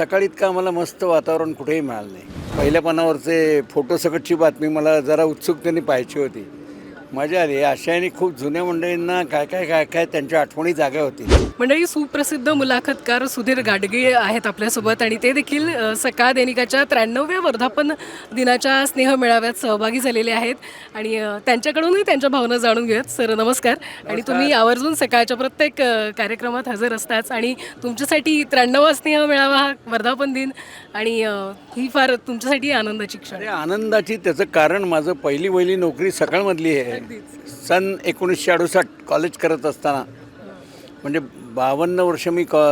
सकाळी इतकं आम्हाला मस्त वातावरण कुठेही मिळालं नाही. पहिल्या पानावरचे फोटो सकटची बातमी मला जरा उत्सुकतेने पाहायची होती. मजा आली. आशयाने खूप जुन्या मंडळींना काय काय काय काय त्यांच्या आठवणी जाग्या होती. मंडळी सुप्रसिद्ध मुलाखतकार सुधीर गाडगे आहेत आपल्यासोबत आणि ते देखील सकाळ दैनिकाच्या त्र्याण्णव्या वर्धापन दिनाच्या स्नेह मेळाव्यात सहभागी झालेले आहेत. आणि त्यांच्याकडूनही त्यांच्या भावना जाणून घेऊयात. सर नमस्कार. आणि तुम्ही आवर्जून सकाळच्या प्रत्येक कार्यक्रमात हजर असताच आणि तुमच्यासाठी त्र्याण्णवा स्नेह मेळावा हा वर्धापन दिन आणि ही फार तुमच्यासाठी आनंदाची क्षण आनंदाची त्याचं कारण माझं पहिली पहिली नोकरी सकाळमधली आहे. सन एकोणीसशे अडुसष्ट कॉलेज करत असताना. म्हणजे बावन्न वर्ष मी कॉ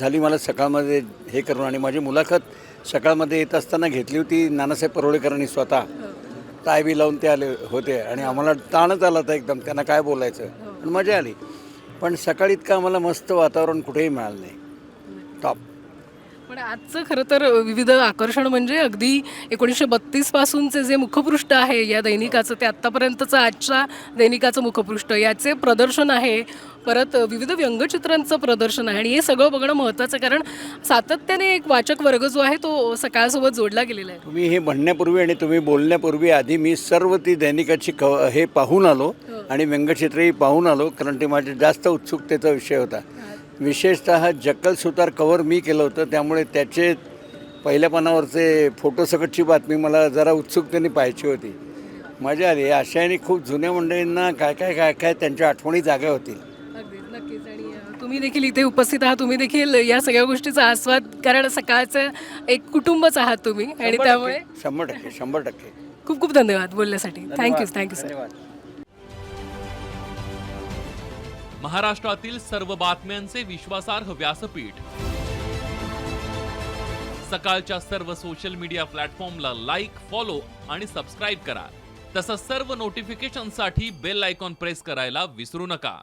झाली मला सकाळमध्ये हे करून आणि माझी मुलाखत सकाळमध्ये येत असताना घेतली होती. नानासाहेब परोळेकरांनी स्वतः. टाय बी लावून ते आले होते आणि आम्हाला ताणच आला होता एकदम. त्यांना काय बोलायचं? आणि मजा आली. पण सकाळी इतकं आम्हाला मस्त वातावरण कुठेही मिळालं नाही. टॉप पण आजचं खरं तर विविध आकर्षण म्हणजे अगदी एकोणीसशे बत्तीस पासूनचे जे मुखपृष्ठ आहे या दैनिकाचं ते आत्तापर्यंतचं आजच्या दैनिकाचं मुखपृष्ठ. याचे प्रदर्शन आहे. परत विविध व्यंगचित्रांचं प्रदर्शन आहे आणि हे सगळं बघणं महत्त्वाचं आहे कारण सातत्याने एक वाचक वर्ग जो आहे तो सकाळसोबत जोडला गेलेला आहे. तुम्ही हे म्हणण्यापूर्वी आणि तुम्ही बोलण्यापूर्वी आधी मी सर्व ती दैनिकाची क हे पाहून आलो आणि व्यंगचित्रही पाहून आलो कारण ते माझ्या जास्त उत्सुकतेचा विषय होता. विशेषतः जक्कल सुतार कवर मी केलं होतं त्यामुळे त्याचे पहिल्या पानावरचे फोटो सकटची बातमी मला जरा उत्सुकतेने पाहायची होती. मजा आली आशयाने खूप जुन्या मंडळींना काय काय काय काय त्यांच्या आठवणी जाग्या होतील. तुम्ही देखील इथे उपस्थित आहात. तुम्ही देखील या सगळ्या गोष्टीचा आस्वाद कारण सकाळचं एक कुटुंबच आहात तुम्ही आणि त्यामुळे शंभर टक्के शंभर टक्के. खूप खूप धन्यवाद बोलण्यासाठी. थँक्यू थँक्यू सर महाराष्ट्रातील सर्व बातम्यांचे विश्वासार्ह व्यासपीठ. सकाळच्या सर्व सोशल मीडिया प्लॅटफॉर्मला लाईक फॉलो आणि सबस्क्राईब करा. तसंच सर्व नोटिफिकेशनसाठी बेल आयकॉन प्रेस करायला विसरू नका.